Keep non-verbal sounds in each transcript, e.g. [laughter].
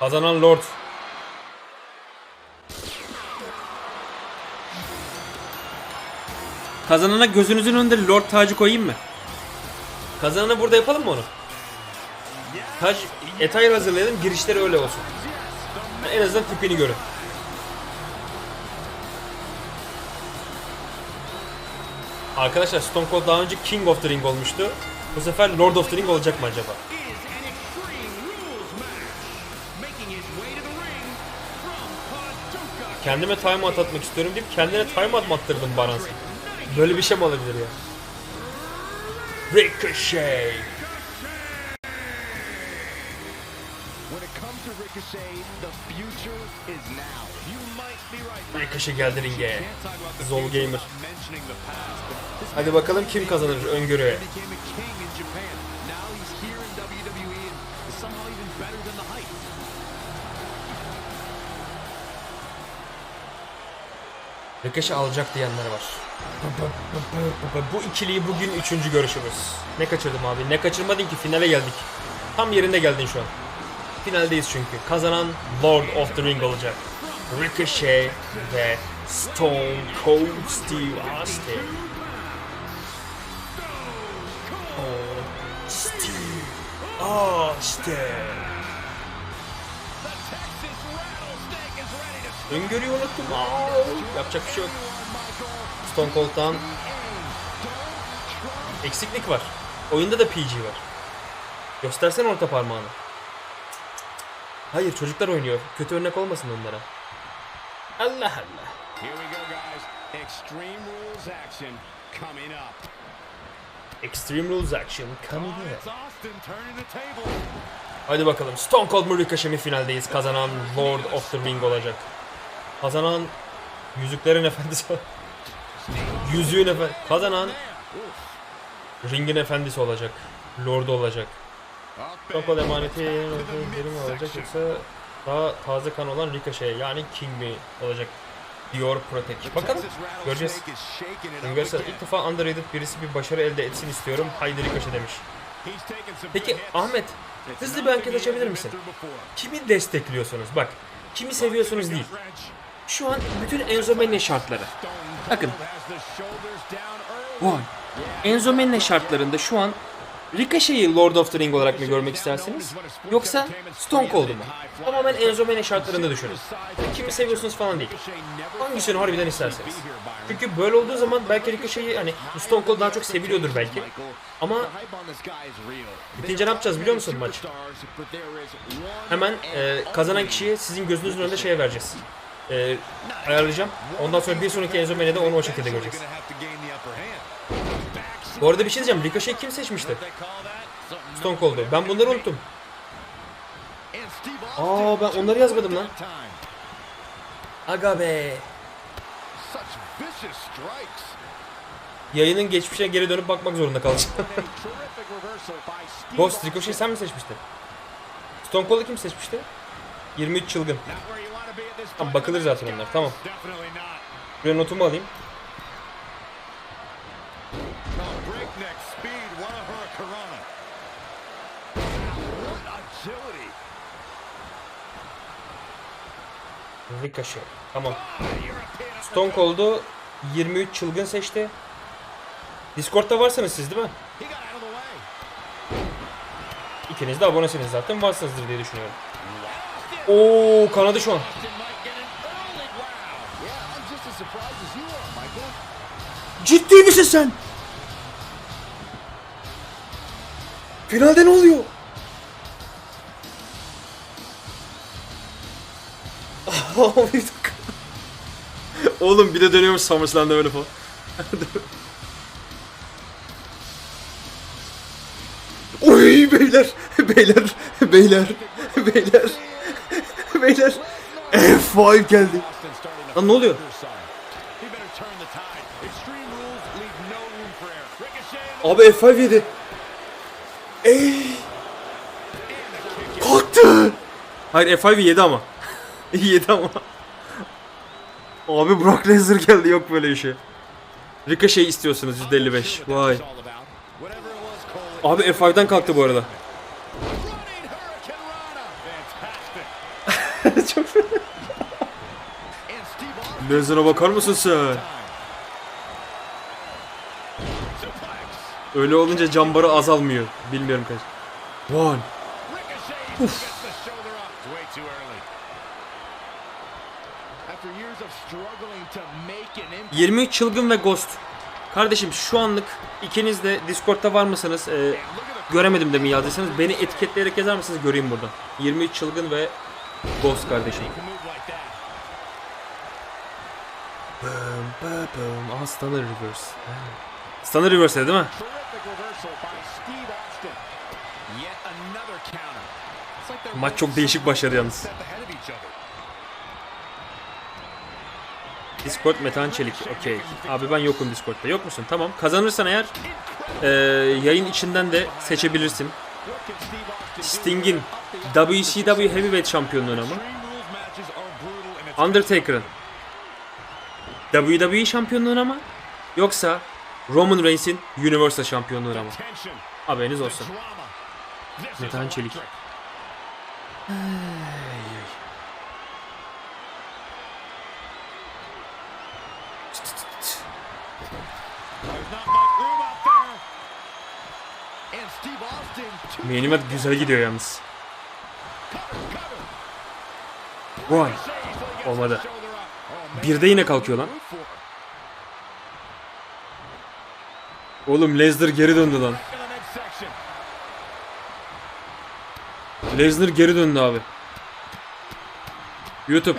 Kazanan Lord. Kazanana gözünüzün önünde Lord tacı koyayım mı? Kazanana burada yapalım mı onu? Tac, attire hazırlayalım, girişleri öyle olsun. En azından tipini görün. Arkadaşlar Stone Cold daha önce King of the Ring olmuştu. Bu sefer Lord of the Ring olacak mı acaba? Kendime time out atmak istiyorum deyip kendine time out attırdın sen? Böyle bir şey mi olabilir ya? Ricochet. Ricochet, geldi ringe. Zol Gamer. Hadi bakalım kim kazanır öngörü. Ricochet alacak diyenler var. Bu ikiliyi bugün üçüncü görüşümüz. Ne kaçırdım abi? Ne kaçırmadın ki finale geldik. Tam yerinde geldin şu an. Finaldeyiz çünkü. Kazanan Lord of the Ring olacak. Ricochet ve Stone Cold Steve Austin. Cold Steve Austin. Öngörüyü unuttum. Aa, yapacak bir şey yok. Stone Cold'dan eksiklik var. Oyunda da PG var. Göstersene orta parmağını. Hayır çocuklar oynuyor. Kötü örnek olmasın onlara. Allah Allah. Extreme Rules action coming up. Extreme Rules Action coming up. Hadi bakalım. Stone Cold mu Ricochet mi finaldeyiz. Kazanan Lord of the Ring olacak. Kazanan Yüzüklerin Efendisi. Yüzüğün Efendisi. Kazanan Ringin Efendisi olacak. Lord olacak. Cold emaneti biri mi olacak yoksa daha taze kan olan Ricochet yani King mi olacak diyor Protect. Bakalım göreceğiz. Görsel ilk defa underrated birisi bir başarı elde etsin istiyorum. Haydi Ricochet demiş. Peki Ahmet hızlı bir anket açabilir misin? Kimi destekliyorsunuz? Bak kimi seviyorsunuz değil. Şu an bütün Enzo Menne şartları. Bakın. Vay. Enzo Menne şartlarında şu an Ricochet'i Lord of the Ring olarak mı görmek istersiniz? Yoksa Stone Cold'u mu? Tamamen Enzo Menne şartlarında düşünün. Kimi seviyorsunuz falan değil. Hangisini harbiden isterseniz. Çünkü böyle olduğu zaman belki Ricochet'i hani Stone Cold daha çok seviliyordur belki. Ama bitince ne yapacağız biliyor musun maç? Hemen e, kazanan kişiye sizin gözünüzün önünde şeye vereceğiz. E, ayarlayacağım. Ondan sonra bir sonraki Enzo Mane'de onu o şekilde göreceğiz. Bu arada bir şey diyeceğim. Ricochet kim seçmişti? Stone Cold'u. Ben bunları unuttum. Aa ben onları yazmadım lan. Aga be. Yayının geçmişine geri dönüp bakmak zorunda kalacağım. [laughs] Ghost Ricochet sen mi seçmiştin? Stone Cold'u kim seçmişti? 23 çılgın. Tamam bakılır zaten onlar. Tamam. Buraya notumu alayım. Ricochet. Tamam. Stone Cold'u 23 çılgın seçti. Discord'da varsınız siz değil mi? İkiniz de abonesiniz zaten varsınızdır diye düşünüyorum. Oo kanadı şu an. Ciddi misin sen? Finalde ne oluyor? [laughs] bir dakika. Oğlum bir de dönüyormuş SummerSlam'da böyle falan. [laughs] Oy beyler, beyler, beyler, beyler, [laughs] beyler. F5 geldi. Lan ne oluyor? Abi F5 yedi. Ey. Kalktı. Hayır F5 yedi ama. [laughs] yedi ama. Abi Brock Lesnar geldi yok böyle işi. Ricochet istiyorsunuz %55. Vay. Abi F5'den kalktı bu arada. [laughs] Lezer'a bakar mısın sen? Öyle olunca cambarı azalmıyor. Bilmiyorum kaç. One. İmpact. 23 çılgın ve ghost. Kardeşim şu anlık ikiniz de Discord'da var mısınız? Ee, göremedim demin yazdıysanız beni etiketleyerek yazar mısınız göreyim buradan. 23 çılgın ve ghost kardeşim. make a move like that. Bum, ba, bum. Aha Stunner Reverse. Stunner Reverse değil mi? Maç çok değişik başladı yalnız. Discord Metan Çelik. Okey. Abi ben yokum Discord'da. Yok musun? Tamam. Kazanırsan eğer e, yayın içinden de seçebilirsin. Sting'in WCW Heavyweight are brutal and it's Undertaker'ın WWE şampiyonluğuna mı? Yoksa Roman Reigns'in Universal şampiyonluğuna mı? Haberiniz olsun. Metan Çelik. Event güzel gidiyor yalnız. The Olmadı. Bir de yine kalkıyor lan. Oğlum Lesnar geri döndü lan. Lesnar geri döndü abi. YouTube.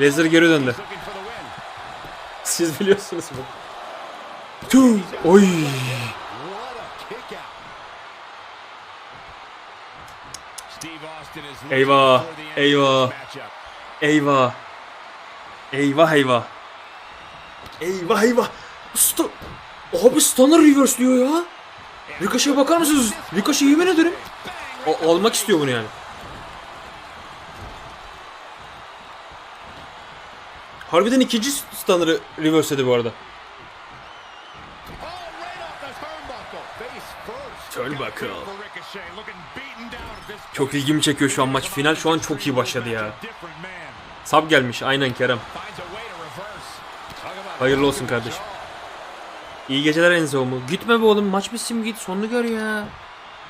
Lesnar geri döndü. Siz biliyorsunuz bu. Tüm. Oy. What a kick out. Steve Austin is looking Eyvah, eyvah. Eyvah. Eyvah eyvah. Eyvah eyvah. Sta Abi Stunner reverse diyor ya. Ricochet'e bakar mısınız? Ricochet yemin ederim. O almak istiyor bunu yani. Harbiden ikinci Stunner'ı reverse'ledi bu arada. Oh, turnbuckle. Çok ilgimi çekiyor şu an maç. Final şu an çok iyi başladı ya. Sab gelmiş aynen Kerem. Hayırlı olsun kardeşim. İyi geceler Enzo mu? Gitme be oğlum maç bitsin git sonunu gör ya.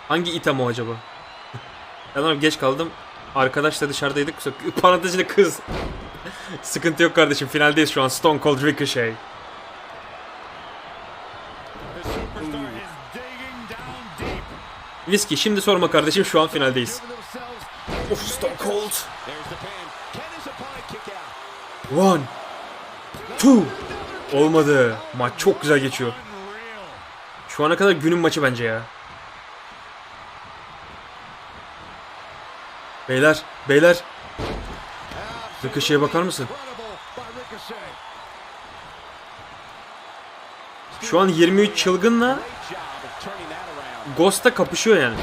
Hangi item o acaba? [laughs] ya lan geç kaldım. Arkadaşla dışarıdaydık. [laughs] Parantez içinde kız. [laughs] Sıkıntı yok kardeşim finaldeyiz şu an. Stone Cold Ricochet. Viski şimdi sorma kardeşim şu an finaldeyiz. Of Stone Cold. One. Two. Olmadı. Maç çok güzel geçiyor. Şu ana kadar günün maçı bence ya. Beyler, beyler. Ricochet'e bakar mısın? Şu an 23 çılgınla Ghost'ta kapışıyor yani.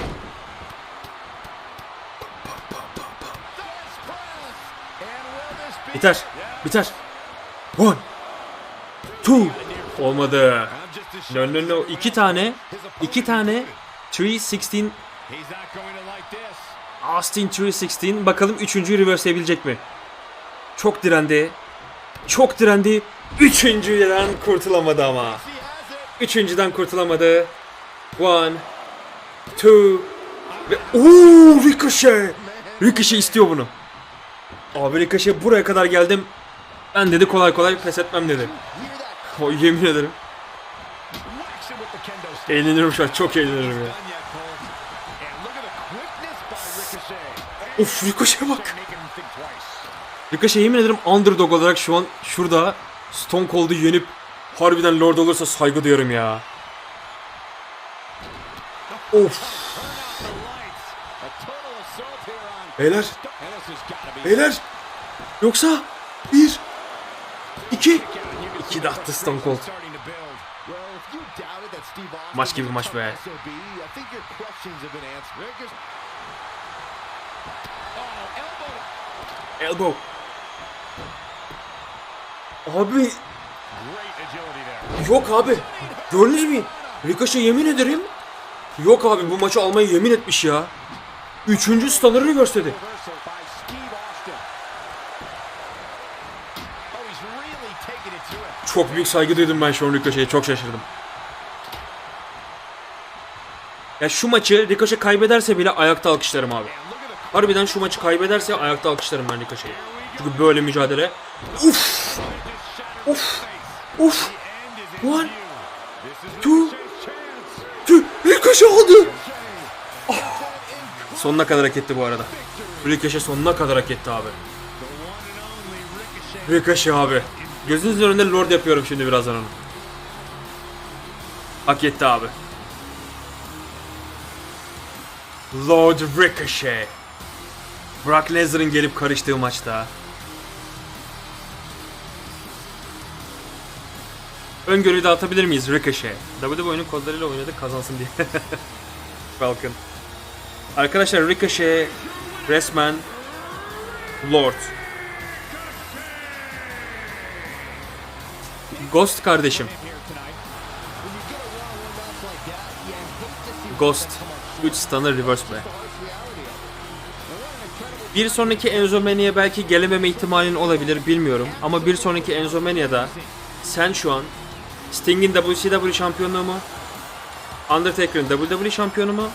Biter. Biter. One. Two. Olmadı. No no no. İki tane. iki tane. 316. he's not going to like this. Austin 316. Bakalım üçüncüyü reverse'leyebilecek mi? Çok direndi. Çok direndi. Üçüncüden kurtulamadı ama. Üçüncüden kurtulamadı. One. Two. Ve ooo Ricochet. Ricochet istiyor bunu. Abi Ricochet buraya kadar geldim. Ben dedi kolay kolay pes etmem dedi. O yemin ederim. Eğlenirim şu an çok eğlenirim ya. Of Ricochet'e bak. Ricochet yemin ederim underdog olarak şu an şurada Stone Cold'u yenip harbiden Lord olursa saygı duyarım ya. Of. Beyler. Beyler. Yoksa bir, iki. İki de attı Stone Cold. Maç gibi maç be. Elbow. Abi yok abi. Gördünüz mü? Ricochet yemin ederim. Yok abi bu maçı almayı yemin etmiş ya. Üçüncü stunner'ını gösterdi. Çok büyük saygı duydum ben şu an Ricochet'e. Çok şaşırdım. Ya şu maçı Ricochet kaybederse bile ayakta alkışlarım abi. Harbiden şu maçı kaybederse ayakta alkışlarım ben Ricochet'i. Çünkü böyle mücadele. Uf! Uf! Uf! One! Ricochet aldı! Ah! Sonuna kadar hak etti bu arada. Ricochet sonuna kadar hak etti abi. Ricochet abi. Gözünüzün önünde Lord yapıyorum şimdi birazdan onu. Hak etti abi. Lord Ricochet. Brock Lesnar'ın gelip karıştığı maçta. Öngörüyü dağıtabilir miyiz Ricochet? WWE oyunun kodlarıyla oynadı kazansın diye. [laughs] Falcon. Arkadaşlar Ricochet resmen Lord. Ghost kardeşim. Ghost. 3 stunner reverse play. Bir sonraki Enzo Mania'ya belki gelememe ihtimalin olabilir bilmiyorum. Ama bir sonraki Enzo Mania'da sen şu an Sting'in WCW şampiyonluğu mu? Undertaker'ın WWE şampiyonu mu?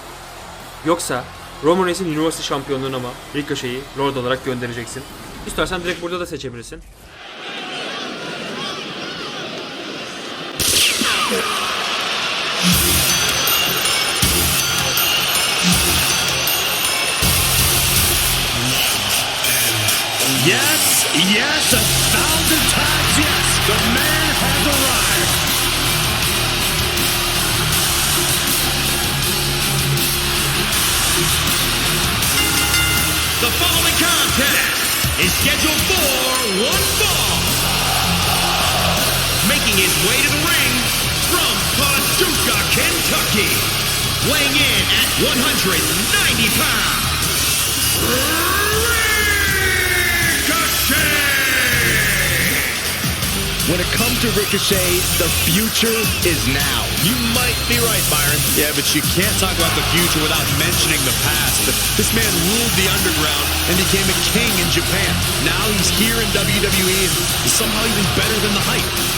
Yoksa Roman Reigns'in Universal şampiyonluğuna mı Ricochet'i Lord olarak göndereceksin? İstersen direkt burada da seçebilirsin. Yes, yes, a thousand times yes. The man contest is scheduled for one fall. Making his way to the ring from Paducah, Kentucky. Weighing in at 190 pounds. When it comes to Ricochet, the future is now. You might be right, Byron. Yeah, but you can't talk about the future without mentioning the past. This man ruled the underground and became a king in Japan. Now he's here in WWE and somehow even better than the hype.